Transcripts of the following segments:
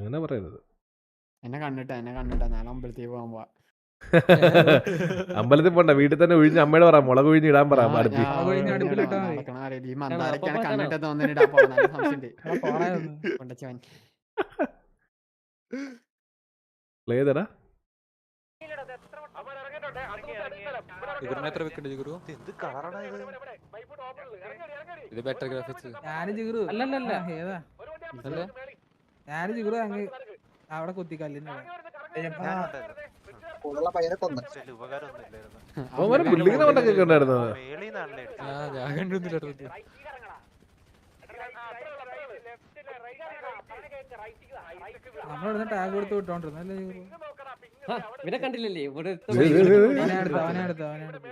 അങ്ങനെ പറയരുത് എന്നെ കണ്ടിട്ട് എന്നെ കണ്ടിട്ട്. നാളെ അമ്പലത്തിൽ പോകാൻ പോവാ അമ്പലത്തിൽ പോണ്ട വീട്ടിൽ തന്നെ ഒഴിഞ്ഞ് അമ്മയോട് പറ മുളക് ഒഴിഞ്ഞ് ഇടാൻ പറ. കൊണ്ടച്ചവൻ. ഏതടാ എത്ര വിക്കറ്റ് ജിഗുരു? എന്ത് കളറാണ് ഇത്? ഇത് ബെറ്റർ ഗ്രാഫിക്സ് ഞാൻ ജിഗുരു. അല്ലല്ലല്ല. ആ, ഏതാ? അല്ലേ ജിഗുറ അങ്ങ് അവിടെ കുത്തി അവന്മാര് ബിൽഡിങ്ങിനെ കൊണ്ടൊക്കെ ഞാൻ ടാഗ് കൊടുത്ത് വിട്ടോണ്ടിരുന്നല്ലേ ഇവനെ കണ്ടില്ലല്ലേ? ഇവിടെ. അവനെ അടുത്ത് അവനെ അടുത്ത്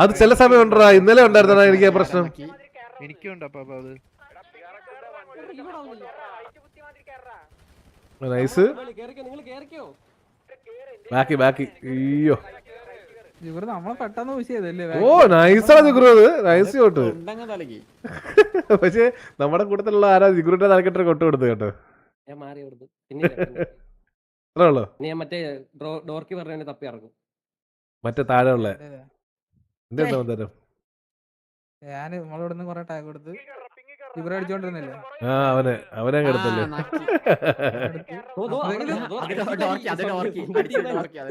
അത് ചില സമയം ഉണ്ടാ ഇന്നലെ ഉണ്ടായിരുന്നാ എനിക്ക് പ്രശ്നം. എനിക്കുണ്ട് അത്. നൈസ്. ബാക്കി ബാക്കി. അയ്യോ. ഓ നൈസാ ജിഗ്രു അത് നൈസ് ഷോട്ട്. പക്ഷേ നമ്മുടെ കൂട്ടത്തിലുള്ള ആരാ ജിഗ്രുന്റെ തലക്കെട്ട് കൊട്ടു? കൊടുത്തു കേട്ടോ അത്രേ ഉള്ളു? ഞാൻ മറ്റേ ഡോർക്കി പറഞ്ഞ തപ്പി ഇറങ്ങും. മറ്റേ താഴെ ഉള്ള എന്താ തരം ഞാൻ നമ്മളിവിടുന്ന് കൊറേ ടാഗ് കൊടുത്ത്. അടിച്ചോണ്ടിരുന്നില്ലേ? ആ അവനെ അവനെ നോക്ക്.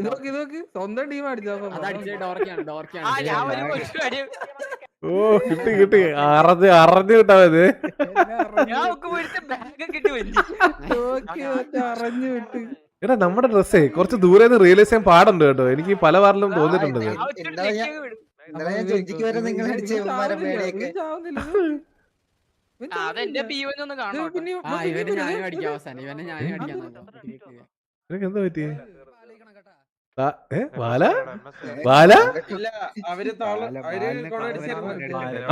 ഇതൊക്കെ സ്വന്തം ടീം അടിച്ചോ ഓ കിട്ടി കിട്ടി. അറിഞ്ഞ് അറിഞ്ഞു കിട്ടാ അറിഞ്ഞു വിട്ട്. എടാ നമ്മുടെ ഡ്രസ്സേ കുറച്ച് ദൂരെ നിന്ന് റിയലൈസ് ചെയ്യാൻ പാടുണ്ട് കേട്ടോ. എനിക്ക് പല വാറിലും തോന്നിയിട്ടുണ്ട് നോക്കാം. നിനക്ക് എന്താ പറ്റി വാല? വാല?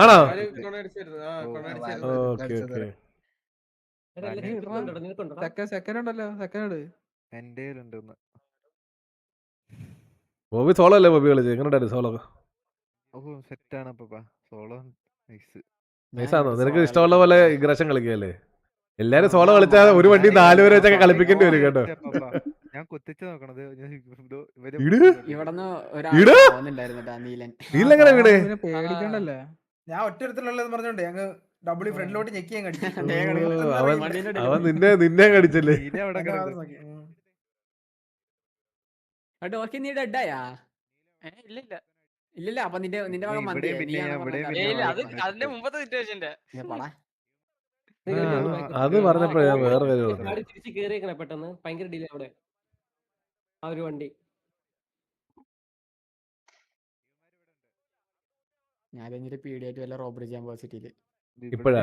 ആണോ. Okay okay. സെക്കൻഡ് ഉണ്ടല്ലോ സെക്കൻഡ് എന്റെ കയ്യിലുണ്ട് ഒന്ന് ബോബി സോളോ അല്ലേ ബോബി കളിച്ചത് എങ്ങനെ ഉണ്ടായിരുന്നു സോളോ? ഓ സെറ്റാണ് അപ്പൊ സോളോ നൈസ് നൈസാണോ നിനക്ക് ഇഷ്ടമുള്ള പോലെ ഇഗ്രഷൻ കളിക്കല്ലേ എല്ലാരും സോളോ കളിച്ചാൽ ഒരു വണ്ടി നാല് പേരെ വെച്ചൊക്കെ കളിപ്പിക്കേണ്ടി വരും കേട്ടോ. ഞാൻ കുത്തിച്ച് നോക്കണത്. ഞാൻ വീട് പേടിക്കണ്ടല്ലേ? ഞാൻ ഒറ്റ പറഞ്ഞോണ്ട്. ഞങ്ങൾ ഡബിൾ ഫ്രണ്ടിലോട്ട് ഞെക്കി കടിച്ചു അവൻ നിന്നെ നിന്നെ കടിച്ചല്ലേ നീല അവിടെ ഞങ്ങൾ കിടക്കുന്നു. അത് നോക്കി. ഉം. ആ, ഡോർക്കി നീ ഡെഡായാ? ഇല്ലില്ല. ഇല്ല ഇല്ല ഇല്ലല്ല അപ്പൊ നിന്റെ നിന്റെ ഭാഗം. അത് അതിന്റെ മുമ്പത്തെ സിറ്റുവേഷന്റെ. അത് പറഞ്ഞപ്പോഴാ ഞാൻ വേറെ ചാടി തിരിച്ച് കേറിയേക്കണേ പെട്ടെന്ന്. ഭയങ്കര ഡിലേ അവിടെ. ആ ഒരു വണ്ടി. ഞാൻ കഴിഞ്ഞിട്ട് പീഡിയായിട്ട് വല്ല റോബറി ചെയ്യാൻ പോയ സിറ്റിയിൽ ഇവിടെ ഇപ്പഴാ?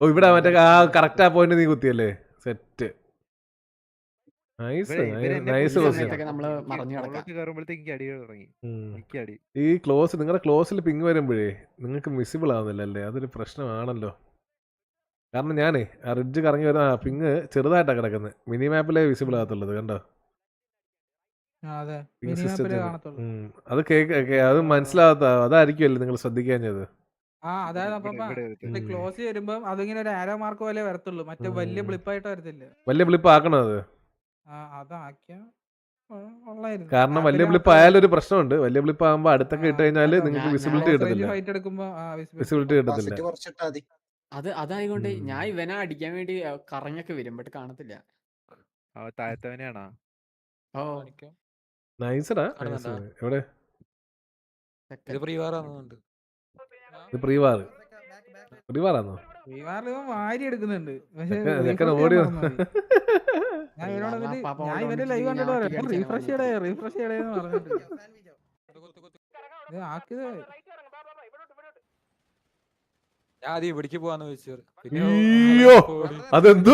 ഓ ഇവിടെ മറ്റേ ആ കറക്റ്റ് ആ പോയിന്റ് നീ കുത്തിയല്ലേ? സെറ്റ് നൈസ് നൈസ് ഈ ക്ലോസ് നിങ്ങളുടെ ക്ലോസിൽ പിങ് വരുമ്പോഴേ നിങ്ങൾക്ക് വിസിബിൾ ആവുന്നില്ല അല്ലേ അതൊരു പ്രശ്നമാണല്ലോ. കാരണം ഞാനേ ആ റിഡ്ജ് കറങ്ങി വരുന്ന പിങ് ചെറുതായിട്ടാണ് കിടക്കുന്നത് മിനി മാപ്പിലേ വിസിബിൾ ആകത്തുള്ളത് കണ്ടോ? ആ, അതെ. മിനി സിസ്റ്റത്തിൽ കാണത്തുള്ളൂ. അത് കേക്ക് കേ- അത് മനസ്സിലാവാത്ത അതായിരിക്കുമല്ലേ നിങ്ങൾ ശ്രദ്ധിക്കാൻ ശ്രദ്ധിക്കാഞ്ഞത്? ആ അതായത്. ക്ലോസ് വരുമ്പോ അതിങ്ങനെ ഒരു ആരോ മാർക്ക് പോലെ വരത്തുള്ളൂ. മറ്റേ വലിയ. ബ്ലിപ്പായിട്ട് വരത്തില്ല. വലിയ ബ്ലിപ്പ് ആക്കണോ അത്? ആ അതാക്കിയ കൊള്ളായിരുന്നു. കാരണം വലിയ ബ്ലിപ്പ് ആയാലും ഒരു പ്രശ്നമുണ്ട്. വലിയ ബ്ലിപ്പ് ആകുമ്പോൾ അടുത്തൊക്കെ ഇട്ട് കഴിഞ്ഞാൽ ഞാൻ- നിങ്ങൾക്ക് ഞാൻ വിസിബിലിറ്റി കിട്ടത്തില്ല. ഫൈറ്റ് എടുക്കുമ്പോ ആ visibility വിസിബിലിറ്റി കിട്ടത്തില്ല. Capacity കുറച്ചിട്ടാ മതി. അത് അതായതുകൊണ്ട് ഉം. ഞാൻ ഇവനെ അടിക്കാൻ വേണ്ടി കറങ്ങൊക്കെ വരും ബട്ട് കാണത്തില്ല. താഴത്തവനെയാണോ? ഓ. നൈസടാ കാണുന്നുണ്ടോ? എവിടെ? ഇത് പ്രീ വാർ ആണെന്നുണ്ട്. ഇത് പ്രീവാർ. പ്രീവാറാന്നോ? വിവാറിൽ ഇവൻ വാരി എടുക്കുന്നുണ്ട്. പക്ഷേ ചെക്കൻ refresh ഓടി ചെയ്യാൻ മറന്നുപോയി. ഞാൻ ഇവനോട് ഞാൻ ഇവന്റെ ലൈവ് കണ്ടിട്ട് റീഫ്രഷ് ചെയ്യടേ ചെയ്യടേന്ന് പറഞ്ഞിട്ട് ആക്കിയത് ഞാൻ ആദ്യം ഇവിടേക്ക് പോവാന്ന് ചോദിച്ചു പിന്നെ അയ്യോ. അതെന്ത്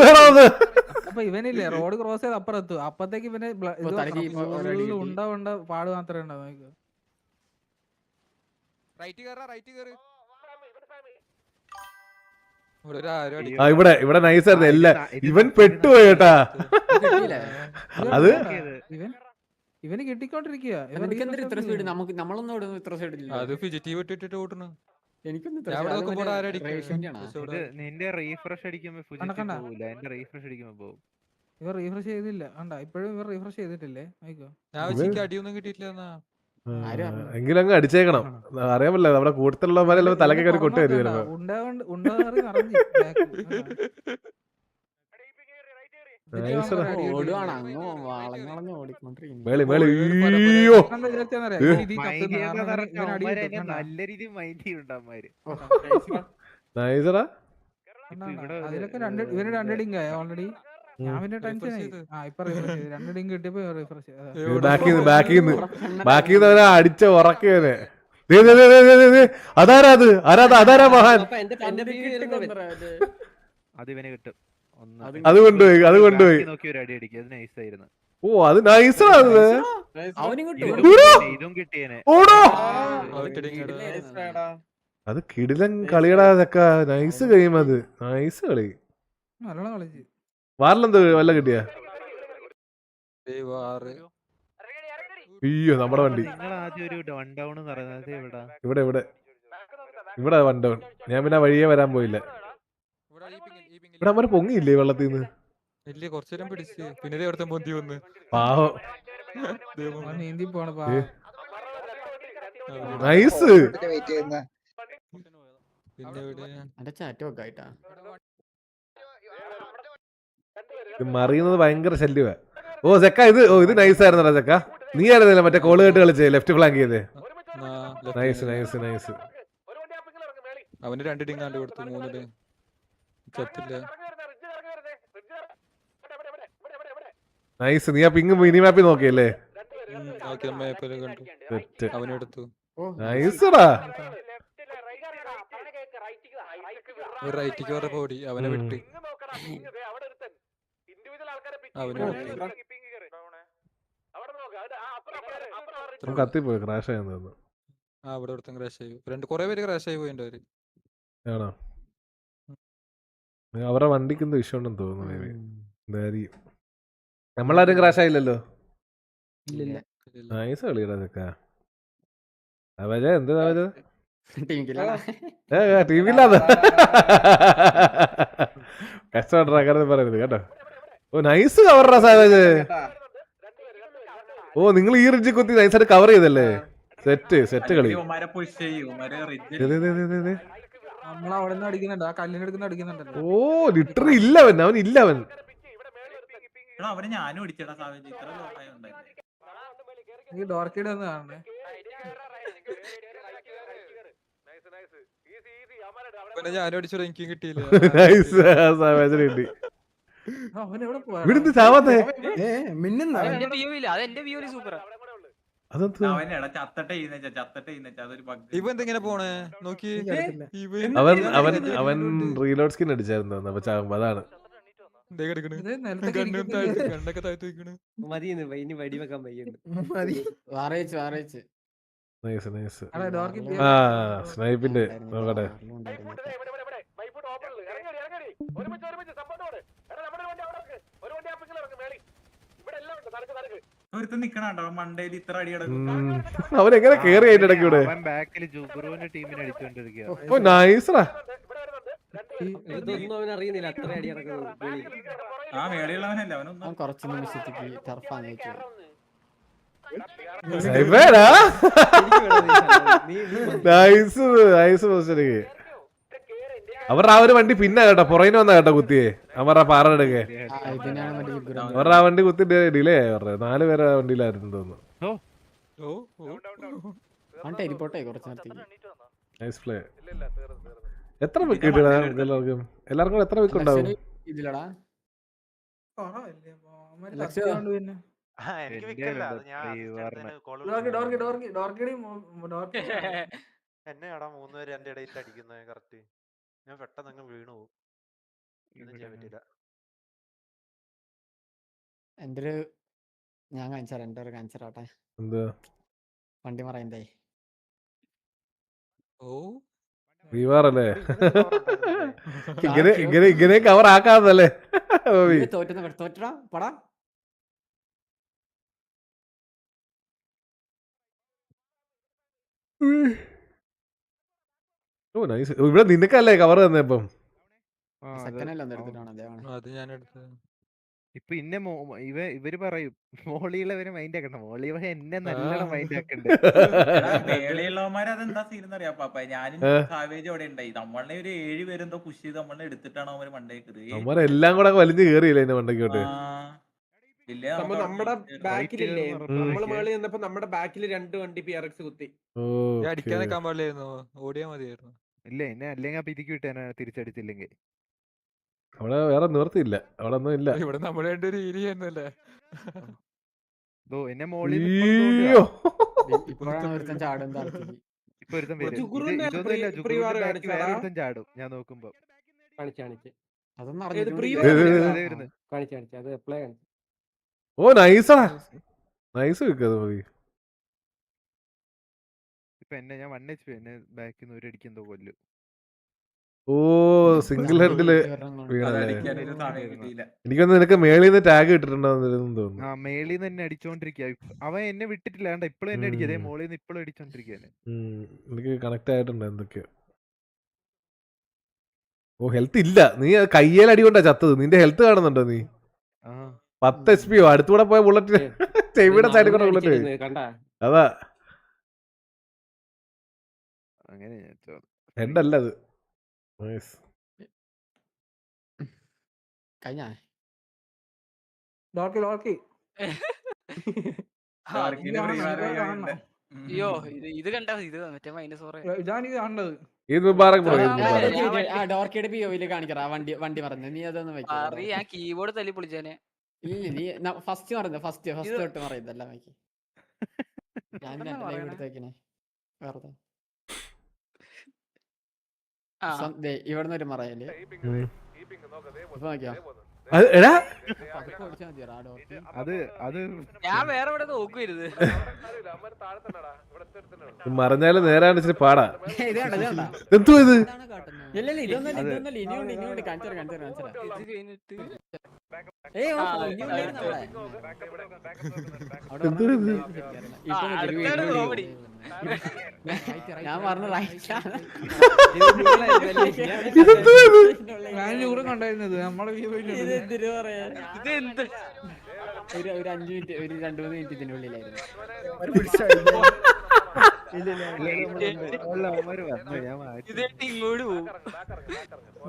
അപ്പൊ ഇവനില്ലേ റോഡ് ക്രോസ് ചെയ്ത് അപ്പുറം എത്തും അപ്പത്തേക്ക് ഇവന് ബ്ല- ഇപ്പൊ ഇത് തലയ്ക്ക് ഇപ്പൊ full already കിട്ടി. ഉണ്ട ഉണ്ട പാട് മാത്രമേ ഉണ്ടാവും റൈറ്റ് കയറാ റൈറ്റ് കേറ് ആ ഇവിടെ ഇവിടെ നൈസ് ആയിരുന്നു. എല്ലാം. ഇവൻ പെട്ടുപോയി കേട്ടാ അത്? ഇവൻ ഇവന് കിട്ടിക്കൊണ്ടിരിക്കുക നിന്റെ റീഫ്രഷ് അടിക്കുമ്പോ എന്റെ റീഫ്രഷ് അടിക്കുമ്പോ പോകും ഇവർ റീഫ്രഷ് ചെയ്തില്ല. കണ്ട ഇപ്പോഴും ഇവർ റീഫ്രഷ് ചെയ്തിട്ടില്ലേ? അടിയൊന്നും കിട്ടിയിട്ടില്ല. എങ്കിലും അങ്ങ് അടിച്ചേക്കണം. അറിയാൻ പറ്റില്ല നമ്മുടെ കൂട്ടത്തിലുള്ളവരെല്ലാം തലക്കൊക്കെ കൊട്ടി വരും ഒരു കിട്ടും. കണ്ടാ? നല്ല രീതിയിൽ മൈൻഡ് ചെയ്യുന്നുണ്ട് അതിലൊക്കെ രണ്ട് ഓൾറെഡി. ഞാൻ പിന്നെ. ആ ഇപ്പൊ റിഫ്രഷ് ചെയ്തു. കിട്ടിയപ്പോ റിഫ്രഷ് ബാക്കിന്ന്? ബാക്കിന്ന് ബാക്കിന്ന് അവനെ അടിച്ച ഉറക്കേനെ. ദേ, ദേ, ദേ, ദേ, ദേ, ദേ, ദേ. അതാരാ അത്? ആരാ അതാരാ മഹാൻ? അപ്പൊ എന്റെ എന്റെ. അത്. അത് ഇവന് കിട്ടും. ഒന്ന് അത് അത് കൊണ്ടുപോയി അത് കൊണ്ടുപോയി ബാക്കി നോക്കി ഒരു അടി അടിക്കും. അത് നൈസ് ആയിരുന്നു. ഓ അത് നൈസാണ് അത് അവനും കിട്ടും ഇതും ഉടാ. കിട്ടിയേനെ, ഇതും കിട്ടിയേനെ. ഓടോ? അത്. അത് കിടിലൻ കളിയടാ അതൊക്കെ നൈസ് ഗെയിം അത്. നൈസ് കളി. നല്ലോണം കളിച്ച്. വാറിലെന്ത് വല്ല കിട്ടിയ. അയ്യോ നമ്മുടെ വണ്ടി. ഇവിടെ. ഇവിടെ ഇവിടെ. വൺ ഡൗൺ ഞാൻ പിന്നെ വഴിയേ വരാൻ പോയില്ല. ഇവിടെ അമ്മ പൊങ്ങിയില്ലേ വെള്ളത്തിൽ നിന്ന് ഇല്ല കുറച്ചു നേരം പിടിച്ച്. പിന്നെ ദേ ഒരുത്തൻ പൊന്തി വന്ന്. പാവം. ദൈവം. അവൻ നീന്തി പോണ പാ ഏ. നൈസ്. പിന്നെ ചാറ്റ് മറിയുന്നത് ഭയങ്കര ശല്യമാ ഓ സെക്ക ഇത് ഓ ഇത് നൈസ് ആയിരുന്നല്ലോ സെക്ക. നീ ആയിരുന്നില്ല മറ്റേ കോൾ കേട്ട് കളിച്ചേ ലെഫ്റ്റ് ഫ്ലാങ്ക് ചെയ്തേ? നൈസ്. നൈസ് നൈസ് അവന് രണ്ട് ഡിങ്ങാണ്ട് കൊടുത്തു മൂന്നിൽ ചത്തില്ല. നൈസ് നീ ആ പിങ് മിനി മാപ്പിൽ നോക്കിയല്ലേ? കണ്ടു. അവനെടുത്തു ഓ. നൈസടാ ഒരു റൈറ്റിക്ക് പറഞ്ഞ ഓടി അവനെ. വിട്ട് അവനെ വിട്ട്. നമുക്ക് കത്തിപ്പോയി ക്രാഷ് ആയിരുന്നു ആ അവിടെ ഒരുത്തൻ ക്രാഷ് ആയി. രണ്ട് കുറെ പേര് ക്രാഷ് ആയി പോയിട്ടുണ്ട് അവർ. ആണോ? അവരുടെ വണ്ടിക്ക് എന്തോ ഇഷ്യൂ ഉണ്ടെന്ന് തോന്നുന്നു മേബി എന്തായിരിക്കും? നമ്മളാരും ക്രാഷ് ആയില്ലല്ലോ? നൈസ് കളിയടാ സെക്ക അവജ എന്ത് അവജ? ടീമില്ലാതെ കഷ്ടപ്പെട്ട അങ്ങനെ പറയരുത് കേട്ടോ. ഓ നൈസ് കവറാ സാവേജ് ഓ നിങ്ങൾ ഈ റിഡ്ജ് കുത്തി നൈസായിട്ട് കവർ ചെയ്തല്ലേ? സെറ്റ് സെറ്റ് കളി. ഓ ലിറ്ററി ഇല്ല അവൻ അവൻ ഇല്ല അവൻ. അവന് ഞാനും അടിച്ചടാ സാവേജ്. ഇത്ര ഉണ്ടായിരുന്നു ഈ ഡോർക്കിഡ് ഒന്ന് കാണണേ. പിന്നെ ഞാനും അടിച്ചോടെ എനിക്കും കിട്ടിയില്ല. ഇവിടുന്ന് ചാവാത്തെ മിന്നുന്ന അവൻ അവൻ അവൻ റീലോഡ് സ്കിൻ അടിച്ചായിരുന്നു അപ്പൊ അതാണ് ദേ കിടക്കണ്. ഇത് നിലത്തൊക്കെ കണ്ണും ഇരിക്കുന്നില്ലേ? താഴ്ത്തി കണ്ണൊക്കെ താഴ്ത്തി വെക്കണ് മതി ഇന്ന് വൈ- ഇനി വടി വെക്കാൻ വയ്യുണ്ട് വാറയിച്ച് വാറയിച്ച് നൈസ് നൈസ് അതെ ഡോർക്കിഡ് ആ സ്നൈപ്പിന്റെ നോക്കട്ടെ നിക്കണോ ഇത്ര അടി അവൻ എങ്ങനെ കേറി അതിന്റെ ഇടയ്ക്ക് ഇവിടെ? അവൻ ബാക്കിൽ ജുബ്രുവിന്റെ ടീമിനെ ഓ നൈസറാ ഇതൊന്നും അവൻ അറിയുന്നില്ല അത്ര അടി നടക്കുന്നത് ആ മേളിയുള്ളവനല്ല അവനൊന്നും. അവൻ കുറച്ച് നിമിഷത്തേക്ക് ടർഫാന്ന് വെച്ചു. നൈസ് നൈസ് അവരുടെ ആ ഒരു വണ്ടി പിന്നെ കേട്ടോ പുറകിന് വന്ന കേട്ടോ കുത്തിയെ. അവരുടെ പാറ എടുക്കേ. ആ ഇതിനാണ് മറ്റേ അവരുടെ ആ വണ്ടി കുത്തി ഡിലേ ആയി അവരുടെ നാല് പേര് വണ്ടിയിലായിരുന്നു തോന്നുന്നു. എത്ര വിക്ക് കിട്ടിയടാ എല്ലാവർക്കും? എല്ലാവർക്കും കൂടെ എത്ര വിക്ക് ഉണ്ടാവും? എന്നെ എന്നെയാടാ മൂന്ന് പേര് എന്റെ ഇടയിൽ അടിക്കുന്നത് കറക്റ്റ് ഞാൻ പെട്ടെന്ന് അങ്ങ് വീണു പോകും. ചെയ്യാൻ പറ്റില്ല എന്റെ ഒരു ഞാൻ കാണിച്ചു തരാം. ഒരു കാണിച്ചു വണ്ടി മറയണ്ടേ? ഓ. ഇങ്ങനെ കവർ ഇങ്ങനെ കവർ ആക്കാന്നല്ലേ? ഓ നൈസ് ഇവിടെ നിനക്കല്ലേ കവർ തന്നെ ഇപ്പം? ആ, അത്. ഞാൻ എടുത്തത്. ഇപ്പൊ ഇന്നെ മോ- ഇവ ഇവർ പറയും മോളിയുള്ളവര് മൈൻഡ് ആക്കണം മോളി എന്നെ നല്ലോണം മൈൻഡ് ആക്കണ്ട്. അതെന്താ സീൻ അറിയാ പാപ്പ ഞാനും. സാവേജ് അവിടെ ഉണ്ടായി. നമ്മളെ ഒരു ഏഴ് പേരെന്തോ പുഷ് ചെയ്ത് നമ്മളെ എടുത്തിട്ടാണ് അവർ മണ്ടേക്കത് എല്ലാം കൂടെ വലിഞ്ഞു കേറിയില്ലേ മണ്ടേക്കോട്ട് നമ്മ നമ്മുടെ ബാക്കിലില്ലേ. നമ്മൾ മേളിൽ നിന്നപ്പോ നമ്മുടെ ബാക്കിൽ രണ്ട് വണ്ടി പി ആർ എക്സ് കുത്തി. അടിക്കാൻ നിൽക്കാൻ പാടില്ലായിരുന്നു ഓടിയാ മതിയായിരുന്നു. ഇല്ല എന്നെ അല്ലെങ്കിൽ അപ്പൊ ഇതിക്ക് വിട്ടാണ് തിരിച്ചടിച്ചില്ലെങ്കിൽ അവിടെ വേറെ നിവർത്തിയില്ല അവിടെ ഒന്നും ഇല്ല. ഇവിടെ നമ്മുടെ രണ്ടൊരു ഏരിയ ഓ എന്നെ മോളിൽ ഇപ്പൊ ഒരുത്തൻ ചാടും ഞാൻ നോക്കുമ്പോ. കാണിച്ച് കാണിച്ച്. അതൊന്നും വരുന്നു. കാണിച്ച് കാണിച്ച്. അത് എപ്പോഴേ കാണിച്ചു? ഓ നൈസാ നൈസ് വെക്കത് മതി ഇപ്പൊ എന്നെ ഞാൻ വൺ എച്ച് പി എന്നെ ബാക്കിൽ നിന്ന് ഒരു അടിക്കെന്തോ കൊല്ലും. ഓ സിംഗിൾ ഹെഡിൽ എനിക്കൊന്ന് നിനക്ക് മേളിൽ നിന്ന് ടാഗ് ഇട്ടിട്ടുണ്ടോന്ന് തോന്നുന്നു. ആ മേളിൽ നിന്ന് എന്നെ അടിച്ചോണ്ടിരിക്കുക അവൻ എന്നെ വിട്ടിട്ടില്ല കണ്ട ഇപ്പോഴും എന്നെ അടിക്കുക. മോളിൽ നിന്ന് ഇപ്പോഴും അടിച്ചോണ്ടിരിക്കുകയാണ് എനിക്ക് കണക്ട് ആയിട്ടുണ്ട് എന്തൊക്കെയോ. ഓ ഹെൽത്ത് ഇല്ല. നീ കയ്യേലടി കയ്യേൽ അടി കൊണ്ടാ ചത്തത്. നിന്റെ ഹെൽത്ത് കാണുന്നുണ്ടോ നീ? ആ. പത്ത് എസ് പിയോ അടുത്തൂടെ പോയ ബുള്ളറ്റ് ചെവിയുടെ സൈഡിൽ കൂടെ ബുള്ളറ്റ് അതാ. ഹെഡ് അല്ല അത്. അയ്യോ ഇത് കണ്ടാ ഇത് മറ്റേ മൈനസ് ഇതാണ് മുബാറക് ഡോർക്കിയുടെ പി കാണിക്കറ വണ്ടി വണ്ടി പറഞ്ഞു നീ അതൊന്നും അറി ഞാൻ കീബോർഡ് തല്ലി പൊളിച്ചേനെ. ഇല്ല നീ ഫസ്റ്റ് പറയുന്നത് ഫസ്റ്റ് ഫസ്റ്റ് തൊട്ട് പറയുന്നല്ല വയ്ക്ക് ഞാൻ ലൈവ്? എടുത്ത് വെക്കണേ വെറുതെ. ഇവിടുന്ന് ഒരു മറയല്ലേ അത് എടാ! അത് അത് ഞാൻ വേറെ എവിടെ നോക്കുവരുത് മറിഞ്ഞാൽ നേരാണ് ഇച്ചിരി പാടാ. എന്തോ ഇത് ഇല്ല ഇല്ല ഇതൊന്നല്ല അത് ഇതൊന്നല്ല ഇനിയുണ്ട് ഇനിയുണ്ട് കാണിച്ചു കാണിച്ചു കാണിച്ചു ഞാൻ പറഞ്ഞ കണ്ടായിരുന്നത് നമ്മളെ ഒരു ഒരു അഞ്ചു മിനിറ്റ് ഒരു രണ്ടു മൂന്ന് മിനിറ്റ് ഇതിന്റെ ഉള്ളിലായിരുന്നു ഉള്ള അവന്മാര് വന്നു ഞാൻ മാറ്റി. ഇത് കഴിഞ്ഞിട്ട് ഇങ്ങോട്ട് പോകും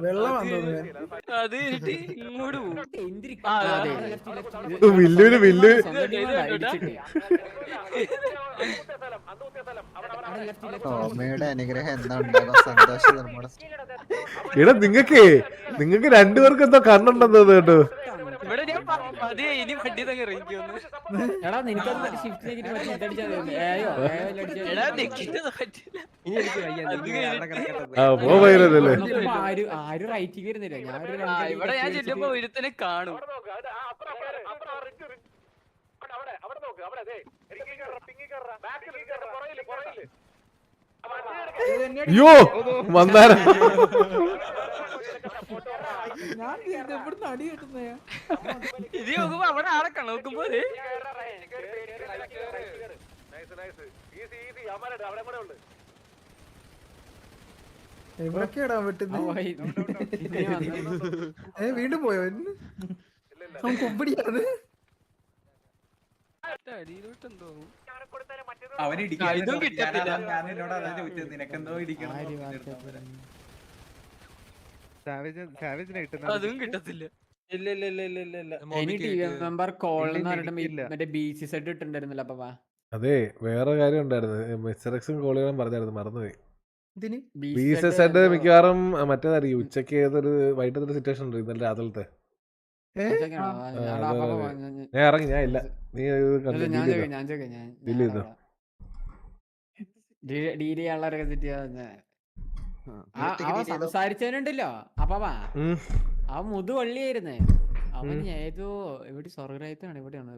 വെള്ളം അത് കഴിഞ്ഞിട്ട് ഇങ്ങോട്ട് പോകും വില്ലുവിന് വില്ല് അനുഗ്രഹം എന്താ സന്തോഷം എടാ നിങ്ങക്കേ നിങ്ങക്ക് രണ്ടുപേർക്ക് എന്തോ കണ്ണുണ്ടെന്നത് കേട്ടോ. ഇവിടെ ഞാൻ പതിയെ ഇനി വണ്ടി തന്നെ ഇറങ്ങിക്കൊന്ന് എടാ നിനക്കത് ഷിഫ്റ്റ് ചെയ്തിട്ട് മറ്റേ അടിച്ചാൽ എടാ. നെക്കിട്ട് പറ്റില്ല ഇനി എനിക്ക് വയ്യ അത് അവിടെ ആരും ആരും റൈറ്റിക്ക് വരുന്നില്ല ഞാൻ ഇവിടെ ഞാൻ ചെല്ലുമ്പോ ഒരുത്തനെ കാണും അയ്യോ വന്നാരം ബാക്കിൽ ഇത് എവിടുന്ന് അടി കിട്ടുന്നേ? ഇത് നോക്കുമ്പോ അവിടെ ആളെ കാണും. നോക്കുമ്പോ ദേ, എവിടൊക്കെയാടാ ആ വെട്ടുന്നത് പോയി. ഇനി വന്നു. ഏ വീണ്ടും പോയോ അവൻ കൊമ്പടിയാണ് അടിയിലോട്ട് ഇതും ഞാൻ കിട്ടത്തില്ല. അതാ- ഇല്ല ഇല്ല ഇല്ല ഇല്ല ഇല്ല ഇല്ല. ഇനി ടി വി മെമ്പർ കോൾ എന്ന് പറഞ്ഞിട്ട് മറ്റേ ബി സി സെറ്റ് ഇട്ടുണ്ടായിരുന്നില്ല അപ്പൊ അതെ വേറെ കാര്യം ഉണ്ടായിരുന്നു. മിസ്റ്റർ എക്സും കോൾ ചെയ്യാൻ പറഞ്ഞായിരുന്നു. മറന്നുപോയി. ഇതിന് ബി എസ് എസ് ആയിട്ട് മിക്കവാറും മറ്റേതായിരിക്കും. ഉച്ചയ്ക്ക് ഏതൊരു വൈകിട്ടത്തെ സിറ്റുവേഷൻ ഉണ്ട്. ഇന്നലെ രാത്രിത്തെ ഞാൻ ഇറങ്ങി. ഞാൻ ഇല്ല. നീ ഇത് ചെയ്തോ? ചോദിക്കാം ഞാൻ ചോദിക്കാം ഞാൻ Deal ചെയ്തോ? ഡീൽ ചെയ്യാനുള്ളവരൊക്കെ തെറ്റിയാ ആ. ആ അവൻ സംസാരിച്ചവനുണ്ടല്ലോ അപ്പാ ഉം. അവൻ മുതുവള്ളിയായിരുന്നേ അവൻ. ഏതോ എവിടെ സ്വർഗരാജ്യത്താണ് ഇവിടെയാണ്